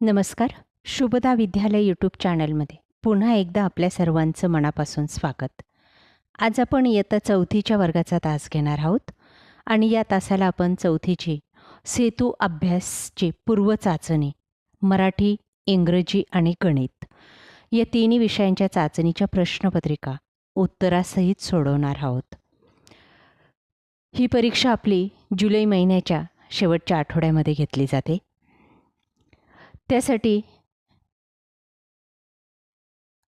नमस्कार. शुभदा विद्यालय यूट्यूब चॅनलमध्ये पुन्हा एकदा आपल्या सर्वांचं मनापासून स्वागत. आज आपण इयत्ता चौथीच्या वर्गाचा तास घेणार आहोत आणि या तासाला आपण चौथीची सेतू अभ्यासची पूर्वचाचणी मराठी इंग्रजी आणि गणित या तिन्ही विषयांच्या चाचणीच्या प्रश्नपत्रिका उत्तरासहित सोडवणार आहोत. ही परीक्षा आपली जुलै महिन्याच्या शेवटच्या आठवड्यामध्ये घेतली जाते. त्यासाठी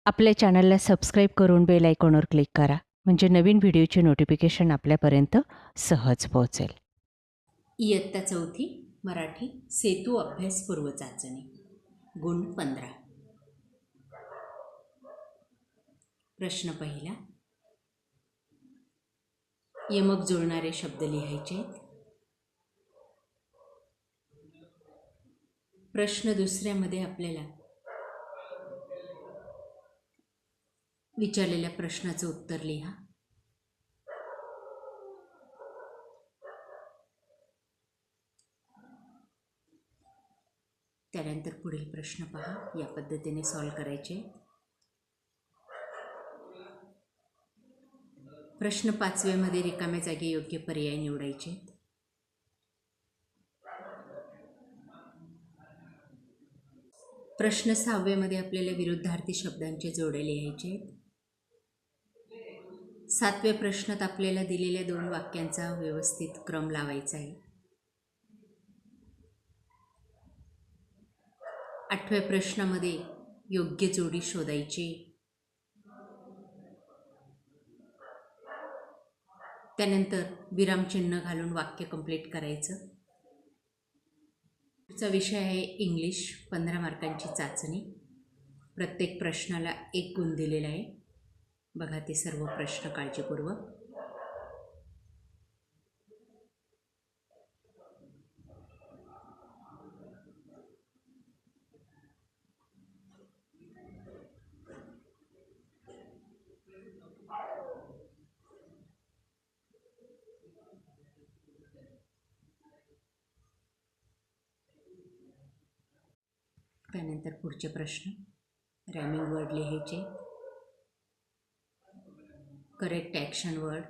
आपल्या चॅनलला सबस्क्राईब करून बेल आयकॉनवर क्लिक करा. म्हणजे नवीन व्हिडिओचे नोटिफिकेशन आपल्यापर्यंत सहज पोहोचेल. इयत्ता चौथी मराठी सेतू अभ्यास पूर्व चाचणी गुण पंधरा. प्रश्न पहिला. यमक जुळणारे शब्द लिहायचे आहेत. प्रश्न दुसऱ्यामध्ये आपल्याला विचारलेल्या प्रश्नाचं उत्तर लिहा. त्यानंतर पुढील प्रश्न पहा. या पद्धतीने सॉल्व करायचे. प्रश्न पाचव्यामध्ये रिकाम्या जागी योग्य पर्याय निवडायचे. प्रश्न सहाव्यामध्ये आपल्याला विरुद्धार्थी शब्दांचे जोडे लिहायचे आहेत. सातव्या प्रश्नात आपल्याला दिलेल्या दोन वाक्यांचा व्यवस्थित क्रम लावायचा आहे. आठव्या प्रश्नामध्ये योग्य जोडी शोधायची. त्यानंतर विरामचिन्ह घालून वाक्य कंप्लीट करायचं. पुढचा विषय आहे इंग्लिश पंधरा मार्कांची चाचणी. प्रत्येक प्रश्नाला एक गुण दिलेला आहे. बघा ते सर्व प्रश्न काळजीपूर्वक. त्यानंतर पुढचे प्रश्न. रॅमिंग वर्ड लिहायचे. करेक्ट ॲक्शन वर्ड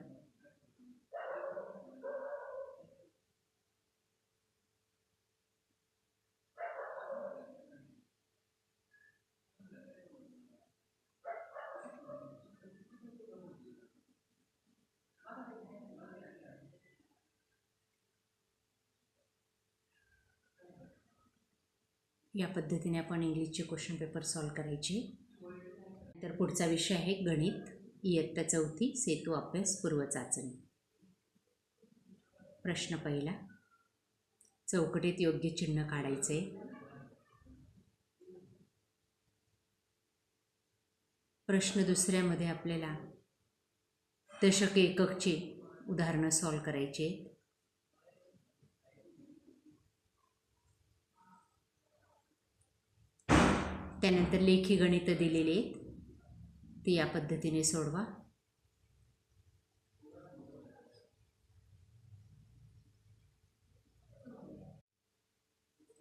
या पद्धतीने आपण इंग्लिशचे क्वेश्चन पेपर सॉल्व करायचे. तर पुढचा विषय आहे गणित. इयत्ता चौथी सेतू अभ्यास पूर्व चाचणी. प्रश्न पहिला. चौकटीत योग्य चिन्ह काढायचे. प्रश्न दुसऱ्यामध्ये आपल्याला दशक एककचे उदाहरणं सॉल्व करायचे आहेत त्यानंतर लेखी गणितं दिलेली आहेत. ती या पद्धतीने सोडवा.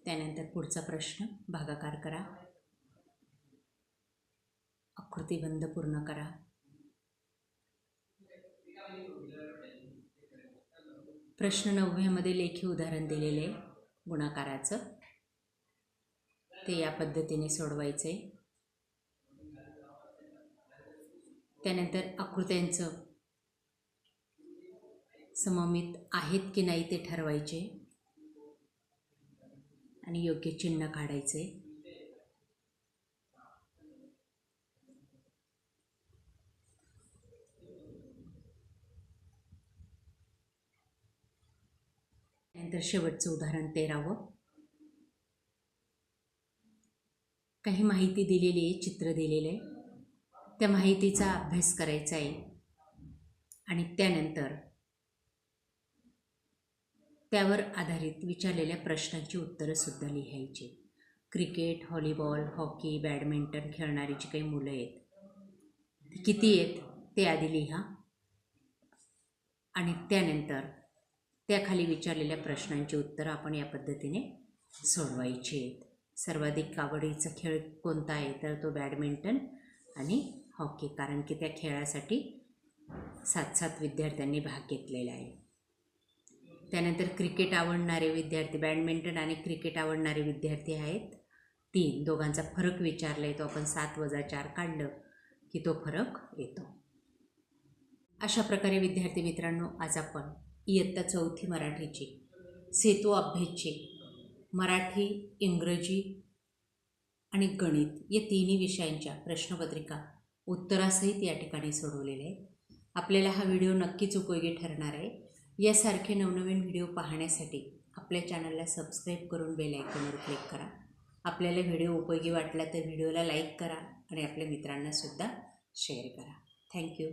त्यानंतर पुढचा प्रश्न भागाकार करा. आकृतीबंध पूर्ण करा. प्रश्न नवव्यामध्ये लेखी उदाहरण दिलेले गुणाकाराचं. ते या पद्धतीने सोडवायचे. त्यानंतर आकृत्यांचं सममित आहेत की नाही ते ठरवायचे. आणि योग्य चिन्ह काढायचे. त्यानंतर शेवटचं उदाहरण तेरावं. काही माहिती दिलेली आहे चित्र दिलेलं आहे. त्या माहितीचा अभ्यास करायचा आहे. आणि त्यानंतर त्यावर आधारित विचारलेल्या प्रश्नांची उत्तरंसुद्धा लिहायची. क्रिकेट व्हॉलीबॉल हॉकी बॅडमिंटन खेळणारी जी काही मुलं आहेत. ती किती आहेत ते आधी लिहा. आणि त्यानंतर त्याखाली विचारलेल्या प्रश्नांची उत्तरं आपण या पद्धतीने सोडवायची आहेत. सर्वाधिक आवडीचा खेळ कोणता आहे? तर तो बॅडमिंटन आणि हॉकी कारण की त्या खेळासाठी सात सात विद्यार्थ्यांनी भाग घेतलेला आहे. त्यानंतर क्रिकेट आवडणारे विद्यार्थी बॅडमिंटन आणि क्रिकेट आवडणारे विद्यार्थी आहेत तीन. दोघांचा फरक विचारला आहे तो आपण सात वजा चार काढलं की तो फरक येतो. अशा प्रकारे विद्यार्थी मित्रांनो आज आपण इयत्ता चौथी मराठीची सेतू अभ्यासची मराठी इंग्रजी आणि गणित या तिन्ही विषयांच्या प्रश्नपत्रिका उत्तरासहित या ठिकाणी सोडवलेले आहे आपल्याला हा व्हिडिओ नक्कीच उपयोगी ठरणार आहे. यासारखे नवनवीन व्हिडिओ पाहण्यासाठी आपल्या चॅनलला सबस्क्राईब करून बेल आयकॉनवर क्लिक करा. आपल्याला व्हिडिओ उपयोगी वाटला तर व्हिडिओला लाईक करा आणि आपल्या मित्रांनासुद्धा शेअर करा. थँक्यू.